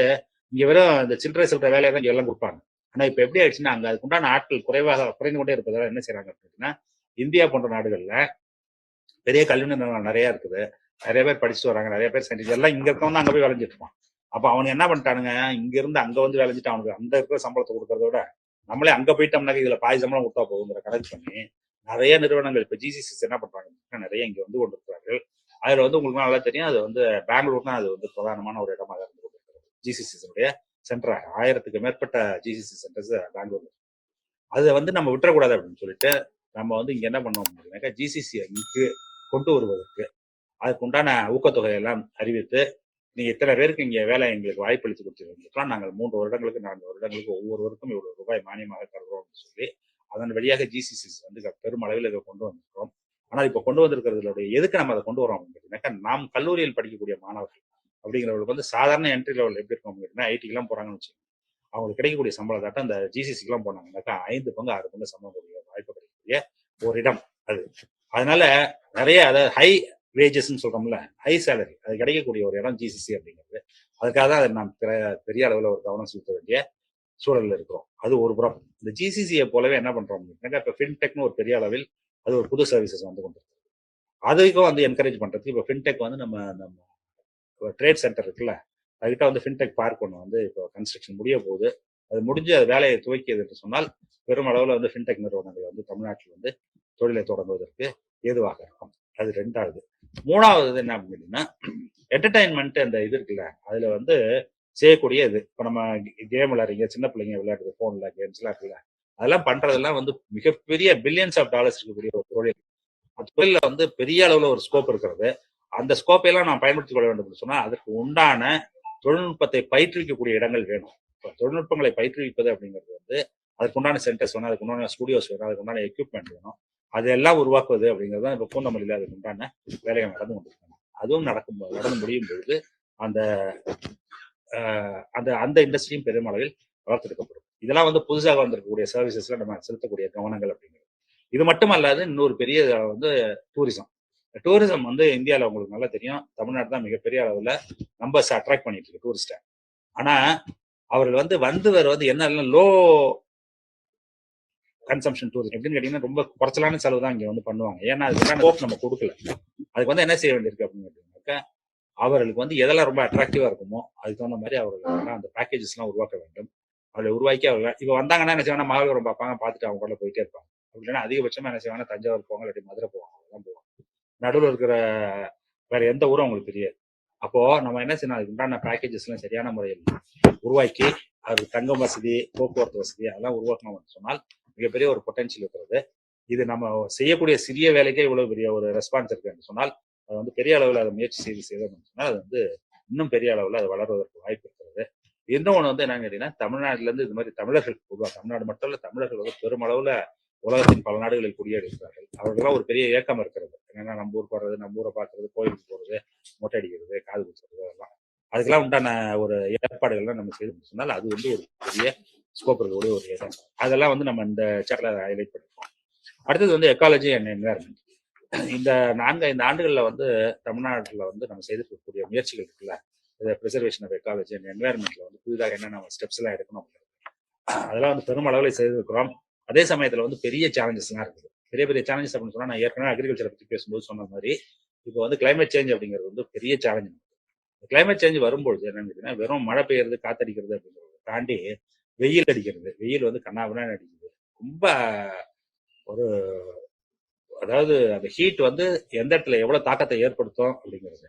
இங்கே வெறும் இந்த சில்லறை சில்லற வேலையை தான் எல்லாம் கொடுப்பாங்க. ஆனால் இப்போ எப்படி ஆயிடுச்சுன்னா அங்கே அதுக்குண்டான ஆட்கள் குறைவாக குறைந்து கொண்டே இருப்பதால் என்ன செய்யறாங்க அப்படின்னா இந்தியா போன்ற நாடுகளில் பெரிய கல்வி நிறுவனம் நிறைய இருக்குது. நிறைய பேர் படிச்சுட்டு வராங்க. நிறைய பேர் சயின்டிஸ்ட் எல்லாம் இங்க இருக்கவங்க அங்க போய் விளைஞ்சிட்டு இருப்பான். அப்ப அவனுக்கு என்ன பண்ணிட்டானுங்க? இங்க இருந்து அங்க வந்து விளைஞ்சிட்டு அவனுக்கு. அந்த இருக்கிற சம்பளத்தை கொடுக்கறத விட நம்மளே அங்க போயிட்டோம்னாக்க இதுல பாய் சம்பளம் கொடுத்தா போகுங்கிற கணக்கு பண்ணி நிறைய நிறுவனங்கள் இப்ப ஜிசிசிஸ் என்ன பண்றாங்க? நிறைய இங்க வந்து கொண்டிருக்கிறார்கள். அதுல வந்து உங்களுக்கு நல்லா தெரியும். அது வந்து பெங்களூர் தான் அது வந்து பிரதானமான ஒரு இடமாக இருந்து கொண்டிருக்கிறது. ஜிசிசிஸுடைய சென்டர் ஆயிரத்துக்கு மேற்பட்ட ஜிசிசி சென்டர்ஸ் பெங்களூர்ல அதை வந்து நம்ம விட்டுறக்கூடாது அப்படின்னு சொல்லிட்டு நம்ம வந்து இங்க என்ன பண்ணோம் அப்படின்னாக்கா ஜிசிசி இங்கு கொண்டு வருவதற்கு அதுக்கு உண்டான ஊக்கத்தொகை எல்லாம் அறிவித்து நீங்க இத்தனை பேருக்கு இங்க வேலை எங்களுக்கு வாய்ப்பளித்து கொடுத்துருக்கலாம் நாங்கள் மூன்று வருடங்களுக்கு நான்கு வருடங்களுக்கு ஒவ்வொருவருக்கும் இவ்வளவு ரூபாய் மானியமாக தருகிறோம் அப்படின்னு சொல்லி அதன் வழியாக ஜிசிசிஸ் வந்து பெரும் பெருமளவில் இதை கொண்டு வந்திருக்கிறோம். ஆனால் இப்போ கொண்டு வந்திருக்கிறதுடைய எதுக்கு நம்ம அதை கொண்டு வரோம் அப்படின்னு நாம் கல்லூரியில் படிக்கக்கூடிய மாணவர்கள் அப்படிங்கிறவங்களுக்கு வந்து சாதாரண என்ட்ரி லெவல் எப்படி இருக்கும் அப்படின்னா ஐடிக்கெல்லாம் போறாங்கன்னு வச்சுக்கோங்க. அவங்களுக்கு கிடைக்கக்கூடிய சம்பளத்தாட்டம் அந்த ஜிசிசிக்கெல்லாம் போனாங்கன்னாக்கா ஐந்து பங்கு ஆறு பங்கு சம்பளம் கூடிய ஒரு இடம் அது. அதனால நிறைய அதாவது ஹை வேஜஸ்ன்னு சொல்றோம்ல ஹை சேலரி அது கிடைக்கக்கூடிய ஒரு இடம் ஜிசிசி அப்படிங்கிறது. அதுக்காக தான் அதை நாம் பெரிய- பெரிய அளவில் ஒரு கவனம் செலுத்த வேண்டிய சூழலில் இருக்கிறோம். அது ஒரு புறம். இந்த ஜிசிசியை போலவே என்ன பண்றோம் அப்படின்னாக்கா இப்போ ஃபின்டெக்னு ஒரு பெரிய அளவில் அது ஒரு புது சர்வீசஸ் வந்து கொண்டு அதுக்கும் வந்து என்கரேஜ் பண்றதுக்கு இப்போ ஃபின்டெக் வந்து நம்ம நம்ம ட்ரேட் சென்டர் இருக்குல்ல அதுக்கிட்ட வந்து ஃபின்டெக் பார்க் ஒன்று வந்து இப்போ கன்ஸ்ட்ரக்ஷன் முடிய போகுது. அது முடிஞ்சு அது வேலையை துவக்கியது என்று சொன்னால் பெரும் அளவில் வந்து ஃபின்டெக் நிறுவனங்கள் வந்து தமிழ்நாட்டில் வந்து தொழிலை தொடங்குவதற்கு ஏதுவாக இருக்கும். அது ரெண்டாவது. மூணாவது இது என்ன அப்படின்னா என்டர்டைன்மெண்ட் அந்த இது இருக்குல்ல அதுல வந்து செய்யக்கூடிய இது இப்போ நம்ம கேம் விளையாடுறீங்க சின்ன பிள்ளைங்க விளையாடுறது ஃபோனில் கேம்ஸ்லாம் இருக்குல்ல அதெல்லாம் பண்றதெல்லாம் வந்து மிகப்பெரிய பில்லியன்ஸ் ஆஃப் டாலர்ஸ் இருக்கக்கூடிய ஒரு தொழில். அந்த தொழில வந்து பெரிய அளவுல ஒரு ஸ்கோப் இருக்கிறது. அந்த ஸ்கோப்பை எல்லாம் நான் பயன்படுத்திக் கொள்ள வேண்டும் என்று சொன்னா அதற்கு உண்டான தொழில்நுட்பத்தை பயிற்றுவிக்கக்கூடிய இடங்கள் வேணும். தொழில்நுட்பங்களை பயிற்றுவிப்பது அப்படிங்கிறது வந்து அதுக்கு உண்டான சென்டர்ஸ் வேணும் அதுக்கு உண்டான ஸ்டுடியோஸ் வேணும் அதுக்குண்டான எக்யூப்மெண்ட் வேணும். அதெல்லாம் உருவாக்குவது அப்படிங்கிறது தான் இப்போ பூந்தமல்லியில் அதுக்குண்டான வேலைகள் நடந்து கொண்டிருக்காங்க. அதுவும் நடக்கும் நடந்து முடியும் பொழுது அந்த அந்த அந்த இண்டஸ்ட்ரியும் பெருமளவில் வளர்த்தெடுக்கப்படும். இதெல்லாம் வந்து புதுசாக வந்திருக்கக்கூடிய சர்வீசஸ்ல நம்ம செலுத்தக்கூடிய கவனங்கள் அப்படிங்கிறது. இது மட்டும் அல்லாது இன்னொரு பெரிய வந்து டூரிசம் டூரிசம் வந்து இந்தியாவில் உங்களுக்கு நல்லா தெரியும். தமிழ்நாடு தான் மிகப்பெரிய அளவில் நம்பர்ஸ் அட்ராக்ட் பண்ணிட்டு இருக்கு டூரிஸ்டை ஆனால் அவர்கள் வந்து வந்தவர் வந்து என்ன லோ கன்சம்ஷன் டூரிசம் எப்படின்னு கேட்டீங்கன்னா ரொம்ப குறைச்சலான செலவு தான் இங்க வந்து பண்ணுவாங்க. ஏன்னா அதுக்கான ஸ்கோப் நம்ம கொடுக்கல. அதுக்கு வந்து என்ன செய்ய வேண்டியிருக்கு அப்படின்னு கேட்டீங்கன்னாக்கா அவர்களுக்கு வந்து எதெல்லாம் ரொம்ப அட்ராக்டிவா இருக்குமோ அதுக்கு தகுந்த மாதிரி அவர்கள் அந்த பேக்கேஜஸ் எல்லாம் உருவாக்க வேண்டும். அவளை உருவாக்கி அவர்கள் இப்ப வந்தாங்கன்னா என்ன செய்வாங்க மகாபலிபுரம் பார்ப்பாங்க பார்த்துட்டு அவங்க கூட போயிட்டே இருப்பாங்க. அப்படி இல்லைன்னா அதிகபட்சமா என்ன செய்வாங்க தஞ்சாவூர் போவாங்க இல்லாட்டி மதுரை போவாங்க. அதெல்லாம் போவாங்க. நடுவில் இருக்கிற வேற எந்த ஊரும் அவங்களுக்கு தெரியாது. அப்போ நம்ம என்ன செய்யணும்? அதுக்கு உண்டான பேக்கேஜஸ் எல்லாம் சரியான முறையில் உருவாக்கி அதுக்கு தங்கம் வசதி போக்குவரத்து வசதி அதெல்லாம் உருவாக்கணும் சொன்னால் மிகப்பெரிய ஒரு பொட்டன்ஷியல் இருக்கிறது. இது நம்ம செய்யக்கூடிய சிறிய வேலைக்கே இவ்வளவு பெரிய ஒரு ரெஸ்பான்ஸ் இருக்குன்னு சொன்னால் அது வந்து பெரிய அளவில் அதை முயற்சி செய்து செய்தோம்னு சொன்னால் அது வந்து இன்னும் பெரிய அளவில் அது வளர்வதற்கு வாய்ப்பு இருக்கிறது. இன்னொன்று வந்து என்னன்னு கேட்டீங்கன்னா தமிழ்நாட்டிலேருந்து இது மாதிரி தமிழர்கள் பொதுவாக தமிழ்நாடு மட்டும் இல்லை தமிழர்கள் வந்து பெருமளவில் உலகத்தின் பல நாடுகளில் குடியேறுகிறார்கள் அவர்களெல்லாம் ஒரு பெரிய ஏக்கம் இருக்கிறது. என்னன்னா நம்ம ஊருக்கு வர்றது நம்ம ஊரை பார்க்கறது கோயிலுக்கு போறது மொட்டை அடிக்கிறது காது குத்துறது அதெல்லாம். அதுக்கெல்லாம் உண்டான ஒரு ஏற்பாடுகள்லாம் நம்ம செய்து சொன்னால் அது வந்து ஒரு பெரிய ஸ்கோப் இருக்கக்கூடிய ஒரு இடம். அதெல்லாம் வந்து நம்ம இந்த சேட்டில் ஹைலைட் பண்ணிருக்கோம் அடுத்தது வந்து எக்காலஜி அண்ட் என்வாயர்மெண்ட் இந்த நான்கு ஐந்து ஆண்டுகளில் வந்து தமிழ்நாட்டில் வந்து நம்ம செய்திருக்கக்கூடிய முயற்சிகள் இருக்குல்ல? இந்த ப்ரிசர்வேஷன் ஆஃப் எக்காலஜி அண்ட் என்வாயர்மெண்ட்ல வந்து புதிதாக என்னென்ன ஸ்டெப்ஸ் எல்லாம் எடுக்கணும் அதெல்லாம் வந்து பெருமளவில் செய்திருக்கிறோம். அதே சமயத்துல வந்து பெரிய சேலஞ்சஸ் எல்லாம் இருக்குது. பெரிய பெரிய சேலஞ்சஸ் அப்படின்னு சொன்னா நான் ஏற்கனவே அக்ரிகல்ச்சரை பத்தி பேசும்போது சொன்ன மாதிரி இப்போ வந்து கிளைமேட் சேஞ்ச் அப்படிங்கிறது வந்து பெரிய சேலஞ்ச் கிளைமேட் சேஞ்ச் வரும்பொழுது என்னன்னு வெறும் மழை பெய்யறது காத்தடிக்கிறது அப்படிங்கிறத தாண்டி வெயில் அடிக்கிறது. வெயில் வந்து கண்ணாபின்னா அடிக்குது. ரொம்ப ஒரு அதாவது அந்த ஹீட் வந்து எந்த இடத்துல எவ்வளவு தாக்கத்தை ஏற்படுத்தும் அப்படிங்கிறது.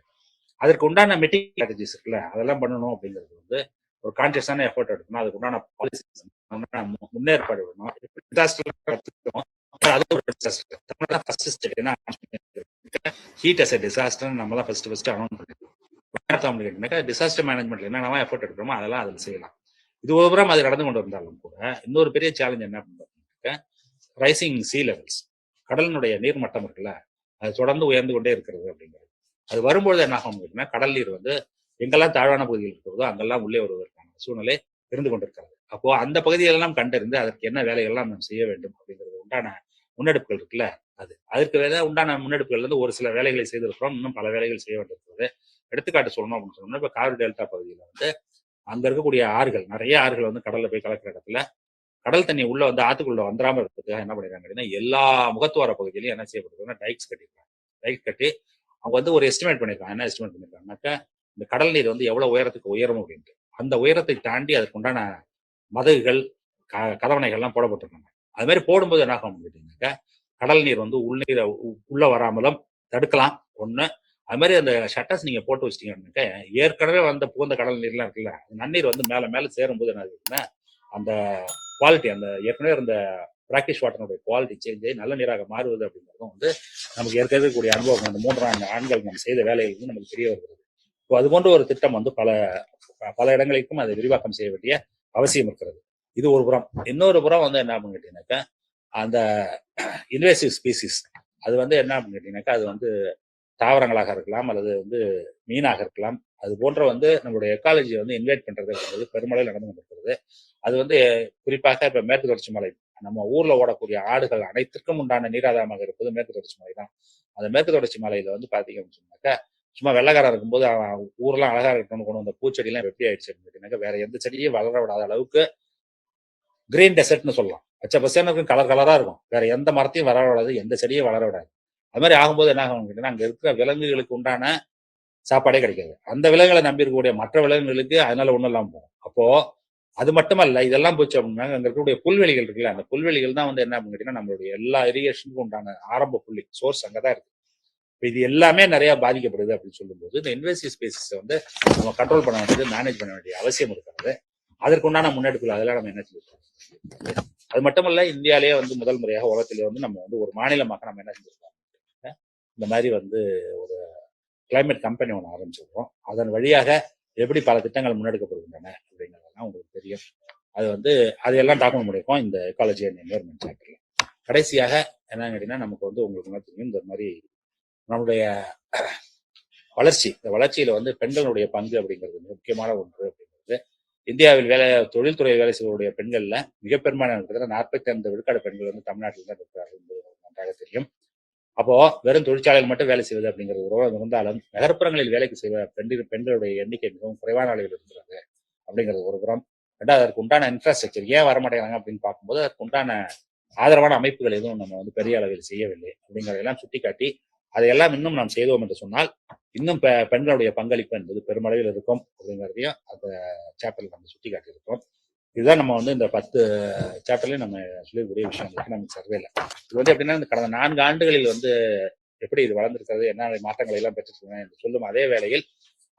அதற்கு உண்டான மிட்டிங் ஸ்ட்ராட்டஜிஸ் இருக்குல்ல அதெல்லாம் பண்ணணும் அப்படிங்கிறது வந்து ஒரு கான்சியஸான எஃபர்ட் எடுக்கணும். அதுக்கு உண்டான பாலிசிஸ் முன்னேற்பாடு வேணும் டிசாஸ்டர் அது ஒரு டிசாஸ்டர் தமிழ்நாடு ஃபர்ஸ்ட் ஸ்டேட் ஏன்னா ஹீட் அஸ் எ டிசாஸ்டர் நம்ம தான் ஃபர்ஸ்ட் ஃபர்ஸ்ட் அனௌன்ஸ் பண்ணிருக்கோம் டிசாஸ்டர் மேனேஜ்மெண்ட்ல என்னென்ன எஃபர்ட் எடுக்கிறோமோ அதெல்லாம் அதில் செய்யலாம். இது ஒரு அது நடந்து கொண்டு வந்தாலும் கூட இன்னொரு பெரிய சேலஞ்ச் என்ன அப்படின்னு ரைசிங் சீ லெவல்ஸ் கடலினுடைய நீர்மட்டம் இருக்குல்ல அது தொடர்ந்து உயர்ந்து கொண்டே இருக்கிறது அப்படிங்கிறது. அது வரும்பொழுது என்ன ஆகும் அப்படின்னா கடல் நீர் வந்து எங்கெல்லாம் தாழ்வான பகுதிகள் இருக்கிறதோ அங்கெல்லாம் உள்ளே வருவதற்கான சூழ்நிலை இருந்து கொண்டிருக்கிறது. அப்போ அந்த பகுதிகளெல்லாம் கண்டறிந்து அதற்கு என்ன வேலைகள்லாம் நாம் செய்ய வேண்டும் அப்படிங்கிறது உண்டான முன்னெடுப்புகள் இருக்குல்ல அது. அதற்கு வேலை உண்டான முன்னெடுப்புகள் வந்து ஒரு சில வேலைகளை செய்திருக்கிறோம். இன்னும் பல வேலைகள் செய்ய வேண்டியிருக்கிறது. எடுத்துக்காட்டு சொல்லணும் அப்படின்னு சொன்னோம்னா இப்போ காவிரி டெல்டா பகுதியில் வந்து அங்கே இருக்கக்கூடிய ஆறுகள் நிறைய ஆறுகள் வந்து கடலில் போய் கலக்கிற இடத்துல கடல் தண்ணி உள்ள வந்து ஆத்துக்குள்ள வந்துடாம இருக்கிறதுக்காக என்ன பண்ணிருக்காங்க அப்படின்னா எல்லா முகத்துவார பகுதியிலையும் என்ன செய்யப்படுறதுன்னா டைக்ஸ் கட்டிருக்காங்க டைக்ஸ் கட்டி அவங்க வந்து ஒரு எஸ்டிமேட் பண்ணியிருக்காங்க. என்ன எஸ்டிமேட் பண்ணியிருக்காங்கனாக்கா இந்த கடல் நீர் வந்து எவ்வளவு உயரத்துக்கு உயரும் அப்படின்ட்டு. அந்த உயரத்தை தாண்டி அதுக்கு உண்டான மதகுகள் க கதவணைகள்லாம் போடப்பட்டிருக்காங்க. அது மாதிரி போடும்போது என்ன ஆகும் கேட்டீங்கன்னாக்கா கடல் நீர் வந்து உள்நீரை உ- உள்ள வராமலும் தடுக்கலாம் ஒன்று அது மாதிரி அந்த ஷட்டர்ஸ் நீங்க போட்டு வச்சிட்டீங்கன்னாக்க ஏற்கனவே வந்த புகுந்த கடல் நீர்லாம் இருக்குல்ல அந்த நன்னீர் வந்து மேல மேல சேரும்போது என்ன ஆகுதுன்னா அந்த குவாலிட்டி அந்த ஏற்கனவே இருந்த பிராக்டிஸ் வாட்டனுடைய குவாலிட்டி சேஞ்ச் ஆகி நல்ல நீராக மாறுவது அப்படிங்கிறதும் வந்து நமக்கு ஏற்கனவே கூடிய அனுபவம் அந்த மூன்று ஆண்கள் நம்ம செய்த வேலைகள் வந்து நமக்கு தெரிய வருகிறது. இப்போ அது போன்ற ஒரு திட்டம் வந்து பல பல இடங்களுக்கும் அதை விரிவாக்கம் செய்ய வேண்டிய அவசியம் இருக்கிறது. இது ஒரு புறம். இன்னொரு புறம் வந்து என்ன அப்படின்னு கேட்டீங்கன்னாக்கா அந்த இன்வேசிவ் ஸ்பீசிஸ் அது வந்து என்ன அப்படின்னு கேட்டீங்கன்னாக்கா அது வந்து தாவரங்களாக இருக்கலாம் அல்லது வந்து மீனாக இருக்கலாம். அது போன்ற வந்து நம்மளுடைய எக்காலஜியை வந்து இன்வைட் பண்றது அப்படிங்கிறது பெருமளவில் நடந்து கொண்டிருக்கிறது. அது வந்து குறிப்பாக இப்போ மேற்கு தொடர்ச்சி மலை நம்ம ஊர்ல ஓடக்கூடிய ஆடுகள் அனைத்திற்கும் உண்டான நீராதாரமாக இருப்பது மேற்கு தொடர்ச்சி மலை தான் அந்த மேற்கு தொடர்ச்சி மலையில வந்து பாத்தீங்க அப்படின்னு சொன்னாக்கா சும்மா வெள்ளக்காரன் இருக்கும்போது அவன் ஊர்லாம் அழகா இருக்கணும்னு கொண்டு வந்த பூச்செடி எல்லாம் வெட்டி ஆயிடுச்சு அப்படின்னு வேற எந்த செடியும் வளர விடாத அளவுக்கு கிரீன் டெசர்ட்னு சொல்லலாம். பச்சை பசேன்னு இருக்கும் கலர் கலரா இருக்கும். வேற எந்த மரத்தையும் வளர விடாது எந்த செடியும் வளர விடாது. அது மாதிரி ஆகும்போது என்ன ஆகும் கேட்டீங்கன்னா அங்க இருக்கிற விலங்குகளுக்கு உண்டான சாப்பாடே கிடைக்காது. அந்த விலங்குகளை நம்பி இருக்கக்கூடிய மற்ற விலங்குகளுக்கு அதனால ஒண்ணும் இல்லாம போகும். அப்போ அது மட்டுமல்ல இதெல்லாம் போச்சு அப்படின்னா அங்க இருக்கக்கூடிய புல்வெளிகள் இருக்குல்ல அந்த புல்வெளிகள் தான் வந்து என்ன அப்படின்னு கேட்டீங்கன்னா நம்மளுடைய எல்லா இரிகேஷனுக்கும் உண்டான ஆரம்ப புள்ளி சோர்ஸ் அங்கதான் இருக்கு. இது எல்லாமே நிறைய பாதிக்கப்படுது அப்படின்னு சொல்லும்போது இந்த இன்வெஸ்டிவ் ஸ்பேசஸ் வந்து நம்ம கண்ட்ரோல் பண்ண வேண்டியது மேனேஜ் பண்ண வேண்டிய அவசியம் இருக்கிறது. அதற்குண்டான முன்னெடுப்புகள் அதெல்லாம் நம்ம என்ன செஞ்சிருக்கோம் அது மட்டுமல்ல இந்தியாலேயே வந்து முதல் முறையாக உலகத்திலே வந்து நம்ம வந்து ஒரு மாநிலமாக நம்ம என்ன செஞ்சிருக்கோம்? இந்த மாதிரி வந்து ஒரு கிளைமேட் கம்பெனி ஒன்று ஆரம்பிச்சிருக்கோம். அதன் வழியாக எப்படி பல திட்டங்கள் முன்னெடுக்கப்படுகின்றன அப்படிங்கிறதெல்லாம் உங்களுக்கு தெரியும். அது வந்து அதையெல்லாம் டாக்குமெண்ட் பண்ணியிருக்கோம் இந்த எக்காலஜி அண்ட் என்வரன்மெண்ட் சாப்டர்ல கடைசியாக என்னன்னு கேட்டீங்கன்னா நமக்கு வந்து உங்களுக்கு என்ன தெரியும் இந்த மாதிரி நம்மளுடைய வளர்ச்சி இந்த வளர்ச்சியில வந்து பெண்களுடைய பங்கு அப்படிங்கிறது மிக முக்கியமான ஒன்று அப்படிங்கிறது. இந்தியாவில் வேலை தொழில்துறை வேலை செய்வருடைய பெண்கள்ல மிக பெரும்பாலான கிட்டத்தட்ட நாற்பத்தி ஐந்து விழுக்காடு பெண்கள் வந்து தமிழ்நாட்டில் தான் இருக்கிறார்கள் என்பது நன்றாக தெரியும். அப்போ வெறும் தொழிற்சாலையில் மட்டும் வேலை செய்வது அப்படிங்கிற ஒரு உறவு இருந்தாலும் நகர்ப்புறங்களில் வேலைக்கு செய்வ பெண்கள் பெண்களுடைய எண்ணிக்கை மிகவும் குறைவான அளவில் இருக்கிறது அப்படிங்கிறது ஒரு புறம். ரெண்டாவது அதற்கு உண்டான இன்ஃப்ராஸ்ட்ரக்சர் ஏன் வர மாட்டேங்கிறாங்க அப்படின்னு பார்க்கும்போது அதற்கு உண்டான ஆதரவான அமைப்புகள் எதுவும் நம்ம வந்து பெரிய அளவில் செய்யவில்லை அப்படிங்கிறதெல்லாம் சுட்டிக்காட்டி அதையெல்லாம் இன்னும் நாம் செய்தோம் என்று சொன்னால் இன்னும் பெ- பெண்களுடைய பங்களிப்பு என்பது பெருமளவில் இருக்கும் அப்படிங்கிறதையும் அந்த சாப்டர்ல நம்ம சுட்டி காட்டியிருக்கோம் இதுதான் நம்ம வந்து இந்த பத்து சாப்டர்லயும் நம்ம சொல்லக்கூடிய விஷயம் நம்ம சர்வேல இது வந்து எப்படின்னா இந்த கடந்த நான்கு ஆண்டுகளில் வந்து எப்படி இது வளர்ந்திருக்கிறது என்ன மாற்றங்களை எல்லாம் பெற்றிருக்கணும் என்று சொல்லும் அதே வேளையில்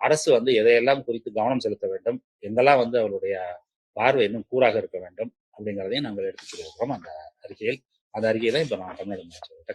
அரசு வந்து எதையெல்லாம் குறித்து கவனம் செலுத்த வேண்டும் எங்கெல்லாம் வந்து அவருடைய பார்வை இன்னும் கூறாக இருக்க வேண்டும் அப்படிங்கிறதையும் நாங்கள் எடுத்துச் சொல்லியிருக்கிறோம் அந்த அறிக்கையில். அந்த அறிக்கையை தான் இப்போ நான் தமிழ்நாடு முதலமைச்சர்கிட்ட